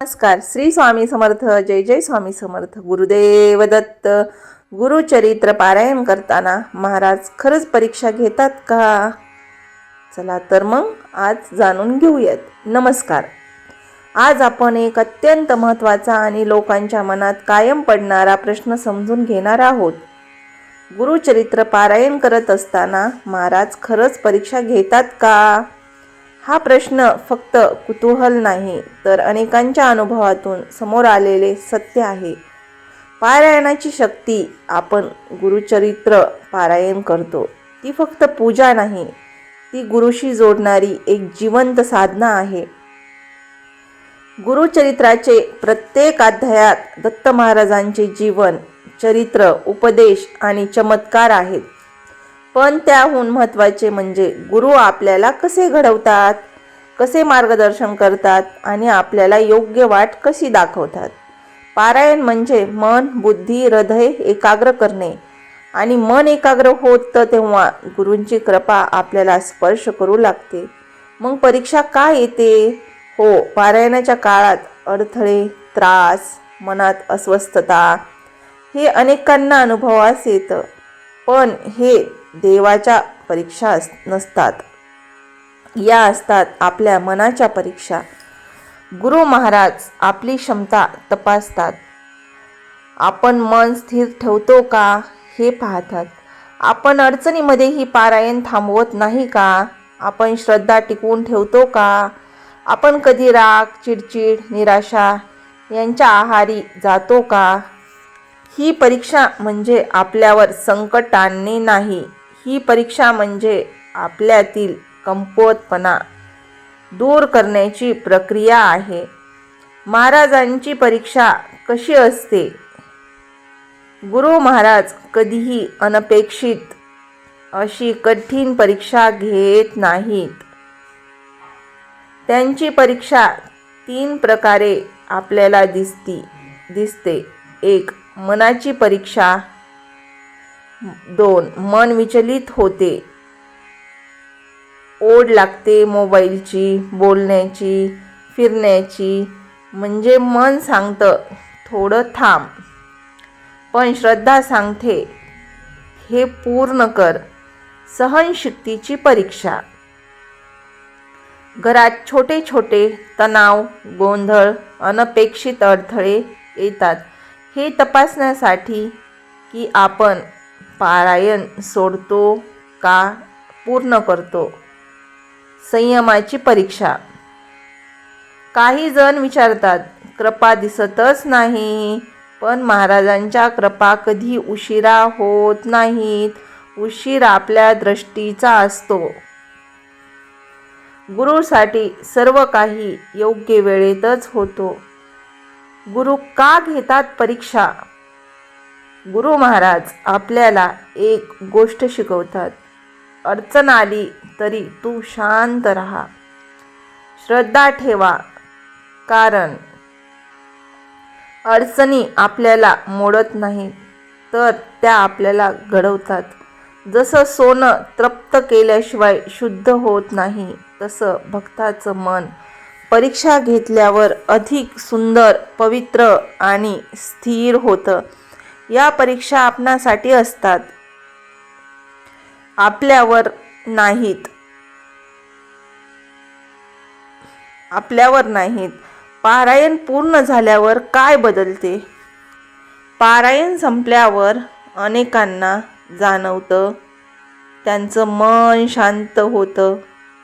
नमस्कार. श्री स्वामी समर्थ जय जय स्वामी समर्थ. गुरुदेव दत्त गुरुचरित्र पारायण करताना महाराज खरंच परीक्षा घेतात का? चला तर मग आज जाणून घेऊयात. नमस्कार. आज आपण एक अत्यंत महत्त्वाचा आणि लोकांच्या मनात कायम पडणारा प्रश्न समजून घेणार आहोत. गुरुचरित्र पारायण करत असताना महाराज खरंच परीक्षा घेतात का? हा प्रश्न फक्त कुतूहल नाही तर अनेकांच्या अनुभवातून समोर आलेले सत्य आहे. पारायणाची शक्ती आपण गुरुचरित्र पारायण करतो. ती फक्त पूजा नाही ती गुरुशी जोडणारी एक जिवंत साधना आहे. गुरुचरित्राचे प्रत्येक अध्यायात दत्त महाराजांचे जीवन चरित्र उपदेश आणि चमत्कार आहेत. पण त्याहून महत्त्वाचे म्हणजे गुरु आपल्याला कसे घडवतात कसे मार्गदर्शन करतात आणि आपल्याला योग्य वाट कशी दाखवतात. पारायण म्हणजे मन बुद्धी हृदय एकाग्र करणे. आणि मन एकाग्र होतं तेव्हा गुरूंची कृपा आपल्याला स्पर्श करू लागते. मग परीक्षा का येते? हो पारायणाच्या काळात अडथळे त्रास मनात अस्वस्थता हे अनेकांना अनुभवास येतं. पण हे देवाच्या परीक्षा अस- नसतात. या असतात आपल्या मनाच्या परीक्षा. गुरु महाराज आपली क्षमता तपासतात. आपण मन स्थिर ठेवतो का? हे पाहतात. आपण अडचणीमध्येही पारायण थांबवत नाही का? आपण श्रद्धा टिकवून ठेवतो का? आपण कधी राग चिडचिड निराशा यांच्या आहारी जातो का? ही परीक्षा म्हणजे आपल्यावर संकट आणणे नाही. ही परीक्षा म्हणजे आपल्यातील कमकुवतपणा दूर करण्याची प्रक्रिया आहे. महाराजांची परीक्षा कशी असते? गुरु महाराज कधीही अनपेक्षित अशी कठीण परीक्षा घेत नाहीत. त्यांची परीक्षा तीन प्रकारे आपल्याला दिसती दिसते. एक मनाची परीक्षा दोन. मन विचलित होते. ओढ लागते मोबाईलची बोलण्याची फिरण्याची. म्हणजे मन सांगतं थोडं थांब. पण श्रद्धा सांगते हे पूर्ण कर. सहनशक्तीची परीक्षा. घरात छोटे छोटे तणाव गोंधळ अनपेक्षित अडथळे येतात. हे तपासण्यासाठी की आपण पारायण सोडतो का पूर्ण करतो? संयमाची परीक्षा. काही जण विचारतात कृपा दिसतच नाही पण महाराजांच्या कृपा कधी उशिरा होत नाहीत? उशीर आपल्या दृष्टीचा असतो. गुरुसाठी सर्व काही योग्य वेळेतच होतो. गुरु का घेतात परीक्षा? गुरु महाराज आपल्याला एक गोष्ट शिकवतात. अडचण आली तरी तू शांत राहा. श्रद्धा ठेवा कारण अडचणी आपल्याला मोडत नाही तर त्या आपल्याला घडवतात. जसं सोनं तृप्त केल्याशिवाय शुद्ध होत नाही तसं भक्ताचं मन परीक्षा घेतल्यावर अधिक सुंदर पवित्र आणि स्थिर होतं. या परीक्षा आपणासाठी असतात. आपल्यावर नाहीत. आपल्यावर नाहीत. पारायण पूर्ण झाल्यावर काय बदलते? पारायण संपल्यावर अनेकांना जाणवतं. त्यांचं मन शांत होतं.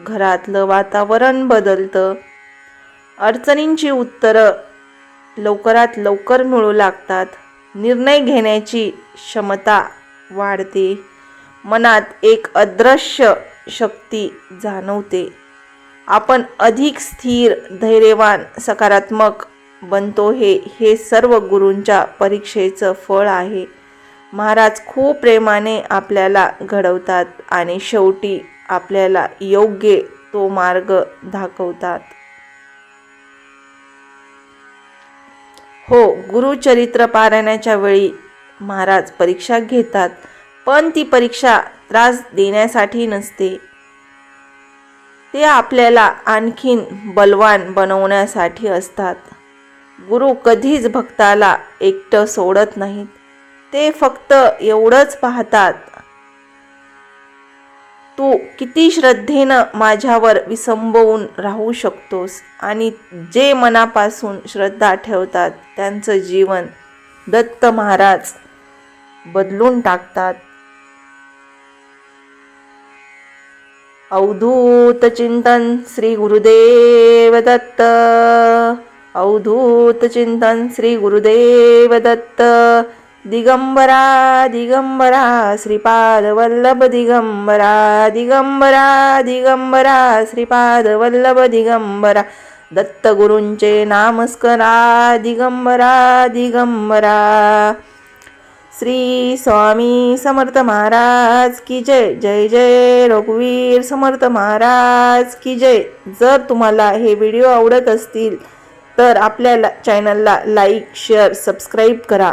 घरातलं वातावरण बदलतं. अडचणींची उत्तरं लवकरात लवकर मिळू लागतात. निर्णय घेण्याची क्षमता वाढते. मनात एक अदृश्य शक्ती जाणवते. आपण अधिक स्थिर धैर्यवान सकारात्मक बनतो हे हे सर्व गुरूंच्या परीक्षेचं फळ आहे. महाराज खूप प्रेमाने आपल्याला घडवतात आणि शेवटी आपल्याला योग्य तो मार्ग दाखवतात. हो गुरुचरित्र पारायणाच्या वेळी महाराज परीक्षा घेतात पण ती परीक्षा त्रास देण्यासाठी नसते. ते आपल्याला आणखीन बलवान बनवण्यासाठी असतात. गुरु कधीच भक्ताला एकटं सोडत नाहीत. ते फक्त एवढंच पाहतात तू किती श्रद्धेनं माझ्यावर विसंबवून राहू शकतोस आणि जे मनापासून श्रद्धा ठेवतात त्यांचं जीवन दत्त महाराज बदलून टाकतात. अवधूत चिंतन श्री गुरुदेव दत्त. अवधूत चिंतन श्री गुरुदेव दत्त. दिगंबरा दिगंबरा श्रीपाद वल्लभ दिगंबरा दिगंबरा दिगंबरा श्रीपाद वल्लभ दिगंबरा दत्तगुरूंचे नामस्करा दिगंबरा दिगंबरा. श्री स्वामी समर्थ महाराज की जय जय जय. रघुवीर समर्थ महाराज की जय. जर तुम्हाला हे व्हिडिओ आवडत असतील तर आपल्या चॅनलला लाईक शेअर सबस्क्राईब करा.